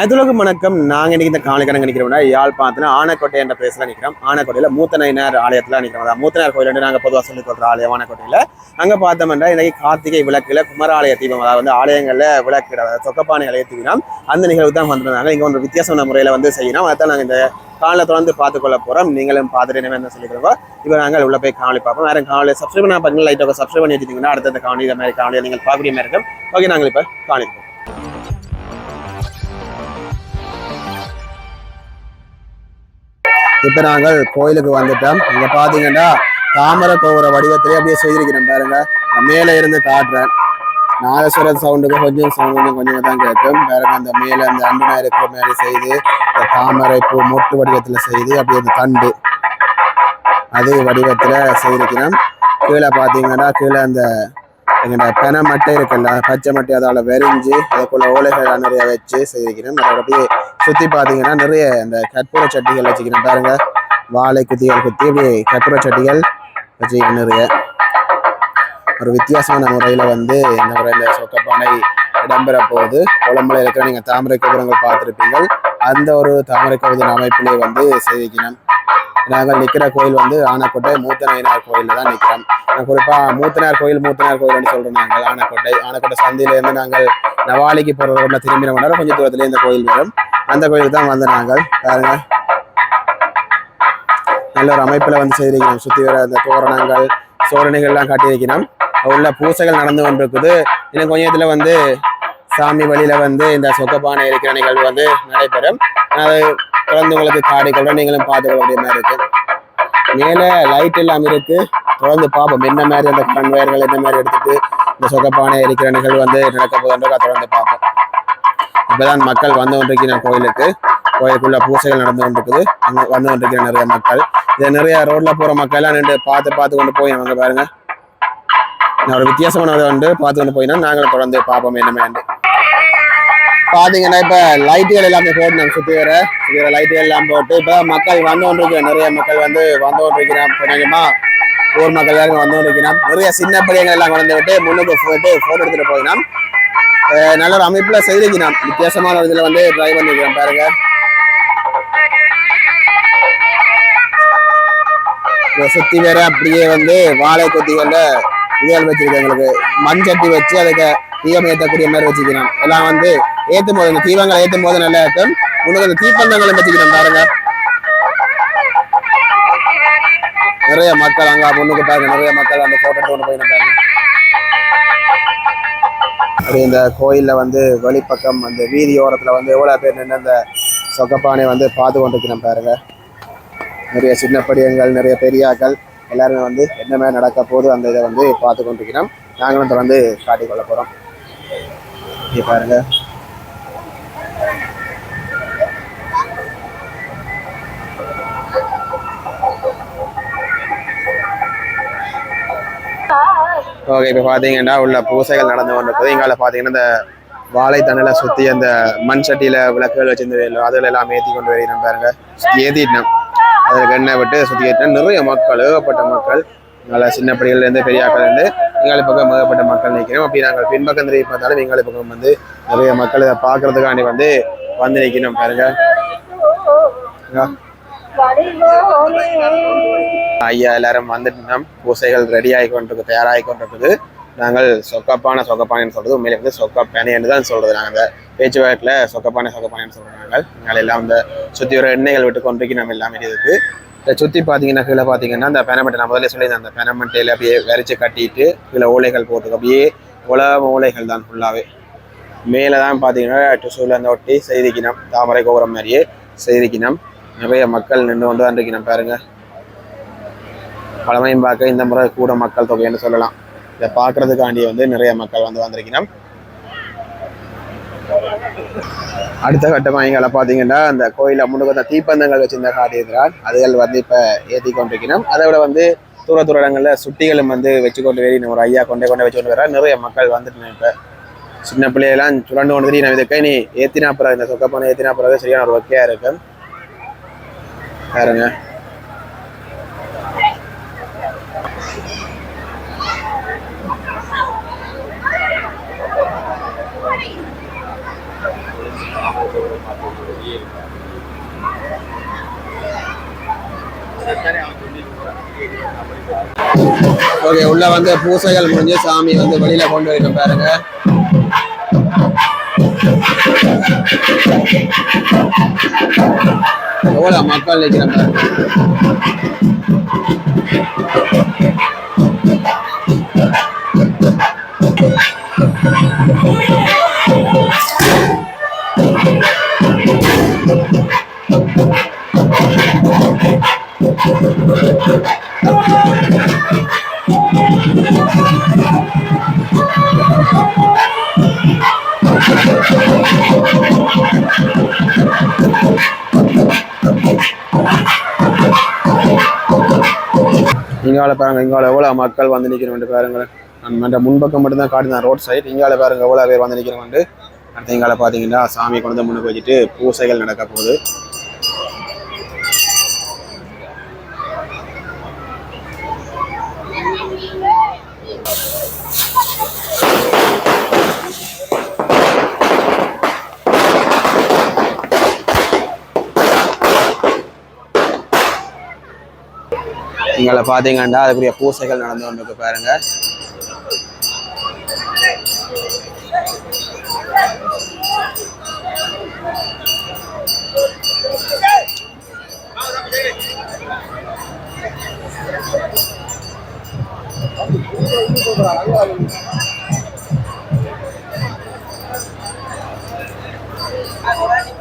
அதுலகம் வணக்கம். நாங்கள் இன்னைக்கு இந்த காணிக்கணக்கு நிற்கிறோம்னா யாழ்ப்பாணத்தில் ஆனக்கோட்டை என்ற பிளேஸில் நிற்கிறோம் ஆனக்கோட்டையில் மூத்தனையனார் ஆலயத்தில் நிற்கிறோம் அதான் மூத்தனார் கோயில் நாங்கள் பொதுவாக சொல்லிக் கொள்கிற ஆலயம் ஆனக்கோட்டையில். அங்கே பார்த்தோம்னா இன்னைக்கு கார்த்திகை விளக்கில் குமராலய தீபம் அதாவது வந்து ஆலயங்களில் விளக்கு அதாவது சொக்கப்பானை தீபம் அந்த நிகழ்வு தான் வந்திருந்தாங்க. இங்கே ஒன்று வித்தியாசமான முறையில் வந்து செய்யணும். அதான் நாங்கள் இந்த காலையில் தொடர்ந்து பார்த்துக்கொள்ள போகிறோம் நீங்களும் பார்த்துட்டு என்ன என்ன சொல்லிக்கிறோம் இப்போ நாங்கள் உள்ள போய் காணொலி பார்ப்போம். வேறு காணொலி சப்ஸ்கிரைப் பண்ண பார்த்தீங்கன்னா லைட்டாக சப்ஸ்கிரைப் பண்ணி வச்சுட்டிங்கன்னா அடுத்த காணொலி இந்த மாதிரி காணொலி நீங்கள் பார்க்கக்கூடிய மாதிரி இருக்கும். ஓகே நாங்கள் இப்போ காணிப்போம் இப்போ நாங்கள் கோயிலுக்கு வந்துட்டோம். இங்கே பார்த்தீங்கன்னா தாமரை கோபுர வடிவத்திலே அப்படியே செய்திருக்கிறேன் பாருங்க. மேலே இருந்து காட்டுறேன். நாதஸ்வர சவுண்டுக்கு கொஞ்சம் சவுண்டு கொஞ்சம் தான் கேட்கும். பாருங்க அந்த மேலே அந்த அண்டனா இருக்கிற மாதிரி செய்து இந்த தாமரை பூ மொட்டு வடிவத்தில் செய்து அப்படியே அந்த தண்டு அது வடிவத்தில் செய்திருக்கிறோம் கீழே பார்த்தீங்கன்னா கீழே அந்த எங்கள்ட பென மட்டை இருக்குல்ல பச்சை மட்டை அதால வெறிஞ்சு அதுக்குள்ள ஓலைகள் நிறைய வச்சு செய்திருக்கிறேன். அதோட அப்படியே சுத்தி பாத்தீங்கன்னா நிறைய இந்த கற்பூர சட்டிகள் வச்சுக்கிறேன். பாருங்க வாழை குத்திகள் குத்தி இப்படி கற்பூர சட்டிகள் வச்சுக்கிறேன் நிறைய. ஒரு வித்தியாசமான முறையில வந்து இந்த முறையில சொக்கப்பானை இடம்பெற போகுது. கொழம்புல இருக்கிற நீங்க தாமரை கோபுரங்கள் பார்த்துருப்பீங்கள் அந்த ஒரு தாமரை கோபுர அமைப்பிலே வந்து செய்திக்கணும் நாங்கள் நிற்கிற கோயில் வந்து ஆனக்கோட்டை மூத்தநாயனார் கோயிலில் தான் நிற்கிறோம் குறிப்பாக மூத்தனார் கோயில் மூத்தனார் கோயில்னு சொல்கிறோம் நாங்கள் ஆனக்கோட்டை. ஆனக்கோட்டை சந்தையிலேருந்து நாங்கள் நவாலிக்கு போகிற ரோட்டில் திரும்பின நேரம் கொஞ்சம் தூரத்துலேயே இந்த கோயில் வரும். அந்த கோயிலுக்கு தான் வந்து நாங்கள் பாருங்க. நல்ல ஒரு அமைப்பில் வந்து செய்திருக்கிறோம் சுற்றி வர அந்த தோரணங்கள் சோழனைகள்லாம் காட்டியிருக்கிறோம். உள்ள பூசைகள் நடந்து கொண்டிருக்குது. இன்னும் கொஞ்சத்துல வந்து சாமி வழியில் வந்து இந்த சொக்கப்பானை இருக்கிற நிகழ்வு வந்து நடைபெறும். அது குழந்தைங்களுக்கு காடி குழந்தைங்களும் நீங்களும் வேண்டிய மாதிரி இருக்கு. மேலே லைட் எல்லாம் இருக்கு. தொடர்ந்து பார்ப்போம். என்ன மாதிரி அந்த கண்வயர்கள் என்ன மாதிரி எடுத்துட்டு இந்த சொகப்பானை எரிக்கிற நிகழ்வு வந்து நடக்க போதுன்றதை தொடர்ந்து பார்ப்போம். இப்போதான் மக்கள் வந்து கொண்டிருக்கிற கோயிலுக்கு கோயிலுக்குள்ள பூசைகள் நடந்து கொண்டிருக்குது. அங்கே வந்து கொண்டிருக்கிற நிறைய மக்கள். இதை நிறைய ரோட்ல போற மக்கள் எல்லாம் நின்று பார்த்து பார்த்து கொண்டு போய் அவங்க பாருங்க. நான் ஒரு வித்தியாசமானதை வந்து பார்த்து கொண்டு போயினா நாங்களும் தொடர்ந்து பார்ப்போம். என்னமே பாத்தீங்கன்னா இப்ப லைட்டுகள் எல்லாமே போடணும் சுற்றி சுத்தி வர சுத்தி வர லைட்டுகள் எல்லாம் போட்டு இப்ப மக்கள் வந்து கொண்டிருக்கிற நிறைய மக்கள் வந்து வந்து கொண்டிருக்கிறோம் கொஞ்சமா ஊர் மக்கள் எல்லாரும் வந்து கொண்டிருக்கிறோம் நிறைய சின்ன பிள்ளைங்கள் எல்லாம் கொண்டு விட்டு முன்னுக்கு போயிட்டு போட்டோ எடுத்துட்டு போயினோம் நல்ல ஒரு அமைப்புல செய்திருக்கிறோம் வித்தியாசமான ஒரு இதுல வந்து ட்ரை பண்ணிக்கிறோம் பாருங்க. சுற்றி சுத்தி வேற அப்படியே வந்து வாழை கொத்திகள்ல இதுகள் வச்சிருக்கேன் எங்களுக்கு. மண் சட்டி வச்சு அதுக்கு தீபம் ஏற்றக்கூடிய மாதிரி வச்சுக்கிறோம் எல்லாம் வந்து ஏற்றும் போது இந்த தீபங்களை ஏற்றும் போது நல்லா இருக்கும். உங்களுக்கு அந்த தீப்பந்தங்களை பற்றிக்கிறோம் பாருங்க. நிறைய மக்கள் அங்க பொண்ணுக்கு பாருங்க. நிறைய மக்கள் அந்த போட்டோ கொண்டு போய் பாருங்க அப்படி இந்த கோயில்ல வந்து வெளிப்பக்கம் அந்த வீதியோரத்தில் வந்து எவ்வளவு பேர் நின்று அந்த சொக்கப்பானை வந்து பார்த்து கொண்டிருக்கிறோம் பாருங்க. நிறைய சின்ன படியங்கள் நிறைய பெரியாக்கள் எல்லாருமே வந்து என்ன மாதிரி நடக்க போது அந்த இதை வந்து பார்த்து கொண்டிருக்கிறோம் நாங்களும் தொடர்ந்து காட்டிக்கொள்ள போகிறோம் இங்க பாருங்க. ஓகே இப்போ பார்த்தீங்கன்னா உள்ள பூசைகள் நடந்து கொண்டிருக்குது. இங்கால பார்த்தீங்கன்னா இந்த வாழைத்தண்ணில சுற்றி அந்த மண் சட்டியில் விளக்குகள் வச்சிருந்த அதில் எல்லாம் ஏற்றி கொண்டு வருகிறோம் பாருங்க. ஏற்றிட்டோம் அதில் எண்ணெய் விட்டு சுற்றி ஏற்றினோம் நிறைய மக்கள் ஏகப்பட்ட மக்கள். நல்லா சின்ன பிள்ளைகள்லேருந்து பெரியாக்கள்லேருந்து எங்களுக்கு பக்கம் ஏகப்பட்ட மக்கள் நிற்கிறோம். அப்படி நாங்கள் பின்பக்கம் திரும்பி பார்த்தாலும் எங்களுக்கு பக்கம் வந்து நிறைய மக்கள் இதை பார்க்கறதுக்காண்டி வந்து வந்து நிற்கணும் பாருங்க. ஐயா எல்லாரும் வந்துட்டோம் பூசைகள் ரெடி ஆகி கொண்டிருக்கு தயாராகி கொண்டிருக்குது. நாங்கள் சொக்கப்பான சொக்கப்பானைன்னு சொல்றது உண்மையிலே வந்து சொக்கப்பானைன்னு தான் சொல்றது நாங்கள் அந்த பேச்சுவாக்கில் சொக்கப்பானை சொக்கப்பானைன்னு சொல்றோம் நாங்கள். நாங்கள் எல்லாம் அந்த சுற்றி வர எண்ணெய்கள் விட்டு கொண்டிருக்கி நம்ம எல்லாமே இருக்குது இதை சுற்றி பார்த்தீங்கன்னா கீழே பார்த்தீங்கன்னா அந்த பெனமெட்டை நான் முதல்ல சொல்லியிருந்தேன் அந்த பெனமெட்டையில் அப்படியே விரைச்சி கட்டிட்டு கீழே ஓலைகள் போட்டு அப்படியே உலக ஓலைகள் தான் ஃபுல்லாகவே மேலே தான் பார்த்தீங்கன்னா டிசூவில் அந்த ஒட்டி செய்திக்கினம் தாமரை கோபுரம் மாதிரியே செய்திக்கினம். நிறைய மக்கள் நின்று கொண்டு தான் இருக்கணும் பழமையும் பார்க்க இந்த முறை கூட மக்கள் தொகைன்னு சொல்லலாம். இதை பார்க்கறதுக்காண்டி வந்து நிறைய மக்கள் வந்து வந்திருக்கணும் அடுத்த கட்டமாக எங்களை பார்த்தீங்கன்னா அந்த கோயிலில் முன்னுக்கு அந்த தீப்பந்தங்கள் வச்சிருந்த காட்டியிருக்கிறார். அதுகள் வந்து இப்போ ஏற்றி கொண்டிருக்கணும் அதை விட வந்து தூர தூர இடங்களில் சுட்டிகளும் வந்து வச்சு கொண்டு வெளியே ஒரு ஐயா கொண்டே கொண்டே வச்சு கொண்டு வர நிறைய மக்கள் வந்துட்டு இப்போ. சின்ன பிள்ளையெல்லாம் சுரண்டு கொண்டு நான் இதுக்கே நீ ஏற்றினா அப்புறம் இந்த சொக்கப்பனை ஏற்றினா அப்புறம் சரியான ஒரு ஒக்கையாக இருக்கும். பாருங்க. ஓகே உள்ள வந்து பூசைகள் முடிஞ்சு சாமி வந்து வெளியில கொண்டு வரைக்கும் பாருங்க. எவ்வளவு மக்கள் நிற்கிற பாருங்க இங்கால பாருங்க இங்கால எவ்வளவு மக்கள் வந்து நிற்கிறோம் பாருங்களேன். நம்ம முன்பக்கம் மட்டும்தான் காட்டுதான் ரோட் சைடு இங்கால பாருங்க எவ்வளவு பேர் வந்து நிற்கிறோம் அடுத்து இங்கால பாத்தீங்கன்னா சாமி கொண்டு வந்து முன்னுக்கு வச்சுட்டு பூசைகள் நடக்க போகுது. நீங்கள பாத்தீங்கன்னா அதுக்குரிய பூசைகள் நடந்து கொண்டிருக்கு பாருங்க.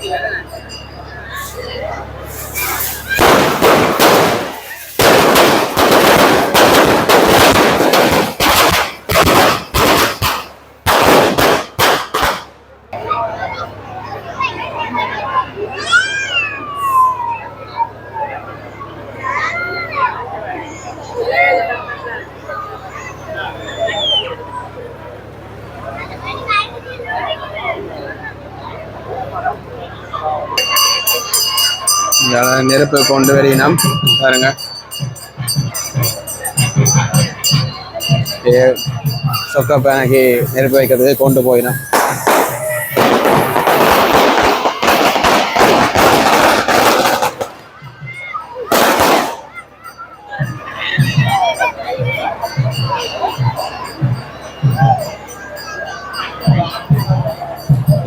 இங்கால நெருப்பு கொண்டு வரையினம் பாருங்க. சொக்க பேனைக்கு நெருப்பு வைக்கிறதுக்கு கொண்டு போயினோம்.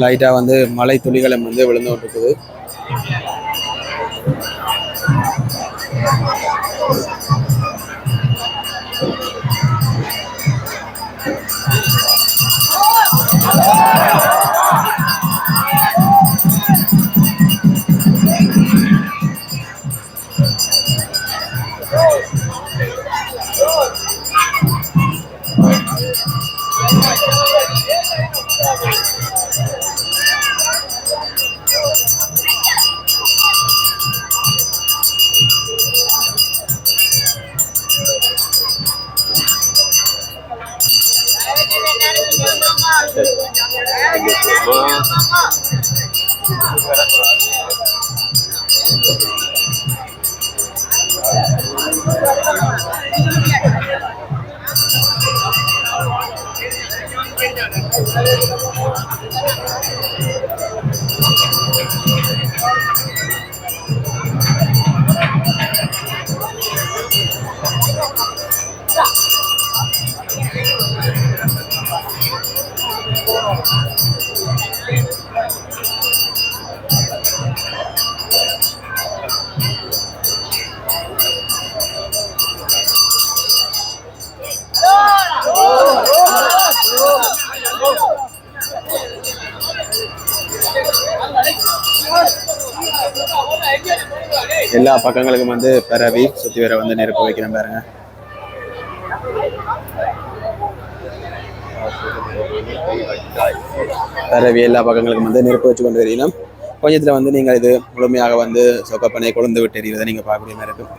லைட்டாக வந்து மலை துளிகளும் வந்து விழுந்து கொண்டிருக்குது. எல்லா பக்கங்களுக்கும் வந்து பிறவி சுத்தி வர வந்து நெருப்பு வைக்கிறேன் பாருங்க. பிறவி எல்லா பக்கங்களுக்கும் வந்து நெருப்பு வச்சு கொண்டு தெரியணும் கொஞ்சத்துல வந்து நீங்கள் இது முழுமையாக வந்து சொக்கப்பனை கொழுந்து விட்டு எறிவதை நீங்க பார்க்கக்கூடிய மாதிரி இருக்கும்.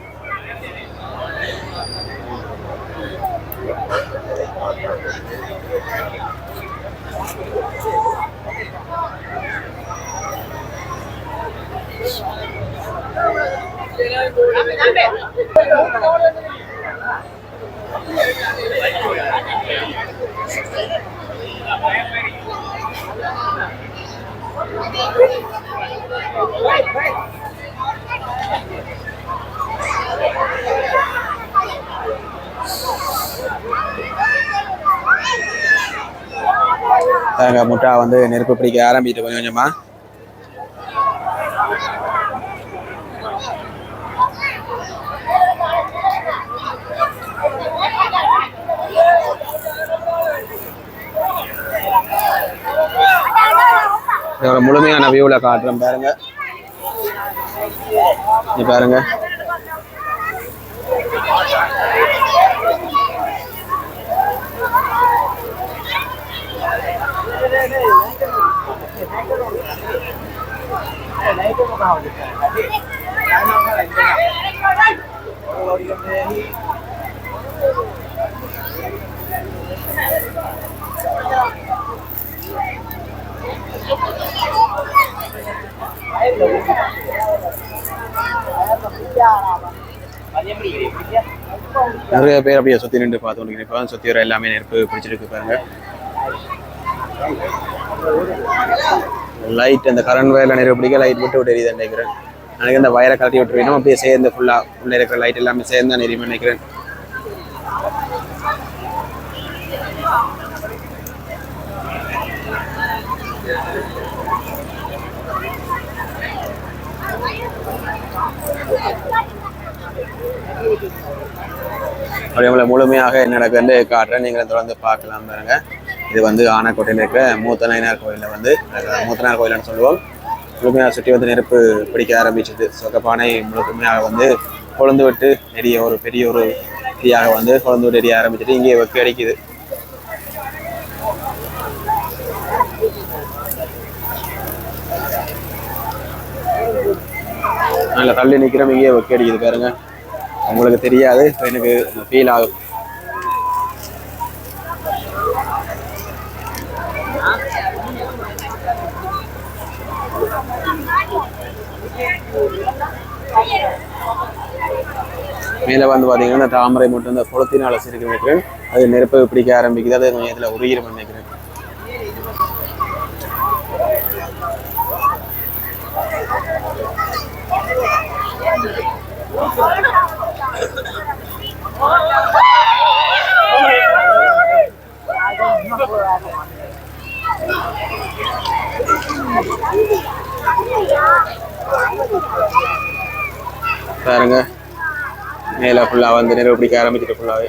முட்டா வந்து நெருப்பு பிடிக்க ஆரம்பிட்டு கொஞ்சம் கொஞ்சமாக இதோட முழுமையான வியூவில் காட்டுறேன் பாருங்க. நீ பாருங்க. நிறைய பேர் அப்படியே சுத்தி நின்று பார்த்து இப்போ சுத்தி வர எல்லாமே நெருப்பு பிடிச்சிருக்கு பாருங்க. லைட் அந்த கரண்ட் வயர்ல நெருப்பு பிடிக்க லைட் விட்டு விட்டு எரியுது நினைக்கிறேன் எனக்கு இந்த வயரை கலட்டி விட்டுருக்கணும் அப்படியே சேர்ந்து ஃபுல்லா உள்ள இருக்கிற லைட் எல்லாமே சேர்ந்து தான் எரியுமே நினைக்கிறேன். அப்படியே உங்களை முழுமையாக என்ன நடக்குதுன்னு காட்டுறேன். நீங்களும் தொடர்ந்து பார்க்கலாம் பாருங்க. இது வந்து ஆனைக்கோட்டையில் இருக்கிற மூத்தநாயனார் கோயிலில் வந்து அஹ், மூத்தனார் கோயில்னு சொல்லுவோம். முழுமையாக சுற்றி வந்து நெருப்பு பிடிக்க ஆரம்பிச்சது. சொக்கப்பானை முழுமையாக வந்து கொழுந்து விட்டு எரிய ஒரு பெரிய ஒரு தீயாக வந்து கொழுந்து விட்டு எரிய ஆரம்பிச்சிட்டு இங்கே வெக்க அடிக்குது. நல்ல தள்ளி நிற்கிறோம் இங்கே வெக்க அடிக்குது பாருங்க. உங்களுக்கு தெரியாது எனக்கு ஃபீல் ஆகும். மேலே வந்து பார்த்தீங்கன்னா தாமரை மட்டும் இந்த குளத்தினால் சிரிக்க நினைக்கிறேன் அது நெருப்பை பிடிக்க ஆரம்பிக்குது அது கொஞ்சம் இதில் உருகிரும் நினைக்கிறேன். பாருங்க. மேலே ஃபுல்லாக வந்து நெருப்பு பிடிக்க ஆரம்பிச்சிட்டு ஃபுல்லாகவே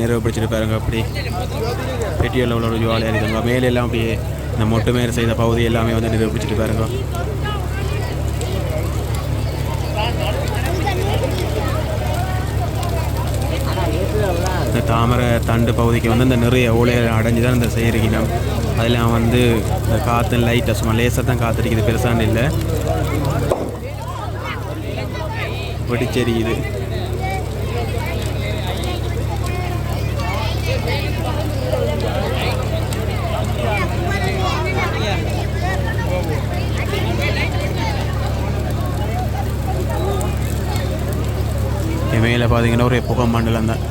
நெருப்பு பிடிச்சிட்டு பாருங்க. அப்படி பெட்டியில் உள்ள ஒரு ஜுவாலியாக இருக்குங்க மேலே எல்லாம் அப்படியே இந்த மொட்டை செய்த பகுதி எல்லாமே வந்து நெருப்பு பிடிச்சிட்டு பாருங்க. இந்த தாமரை தண்டு பகுதிக்கு வந்து இந்த நிறைய ஊழியர் அடைஞ்சு தான் இந்த செய்கிறீங்க அதெல்லாம் வந்து இந்த காற்று லைட்டாக சும்மா லேசாக தான் காத்தடிக்குது. பெருசான இல்லை. வெடிச்செரியுது என் மேலே பார்த்தீங்கன்னா ஒரு புகை மண்டலம் தான்.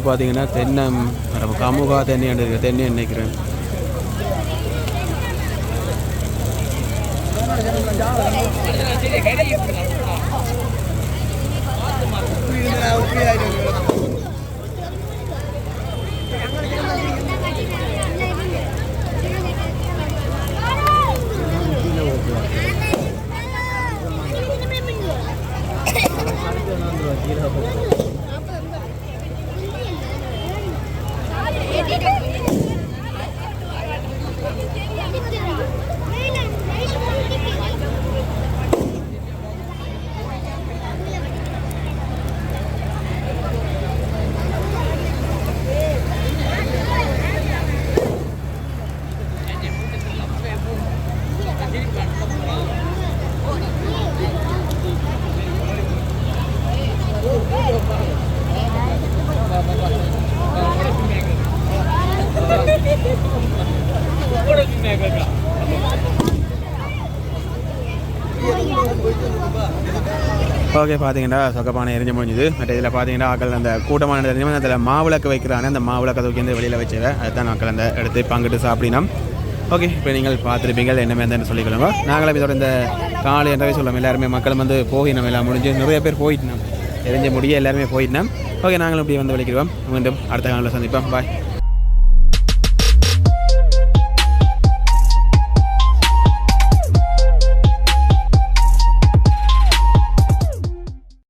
அளவு பார்த்தீங்கன்னா தென்னை நம்ம கமுகா தென்னை இருக்கிற தென்னை நினைக்கிறேன். ஓகே பார்த்தீங்கன்னா சொக்கப்பானை எரிஞ்சு முடிஞ்சுது. மற்ற இதில் பார்த்தீங்கன்னா ஆக்கள் அந்த கூட்டமான தெரிஞ்சு அதில் மாவிளக்கு வைக்கிறானே அந்த மாவிளக்கு தூக்கி வந்து வெளியில் வச்சவ அதுதான் ஆக்கள் அந்த எடுத்து பங்கிட்டு சாப்பிடினோம். ஓகே இப்போ நீங்கள் பார்த்துருப்பீங்க என்ன மேந்தன்னு சொல்லிக்கொள்ளுங்க நாங்களும் இதோட இந்த காலை என்றவே சொல்லுவோம் எல்லாருமே மக்கள் வந்து போகினோம் எல்லாம் முடிஞ்சு நிறைய பேர் போயிட்டோம் எரிஞ்ச முடிய எல்லாருமே போயிட்டோம் ஓகே நாங்களும் இப்படி வந்து வலிக்கிறோம் மீண்டும் அடுத்த காலையில் சந்திப்போம். பாய்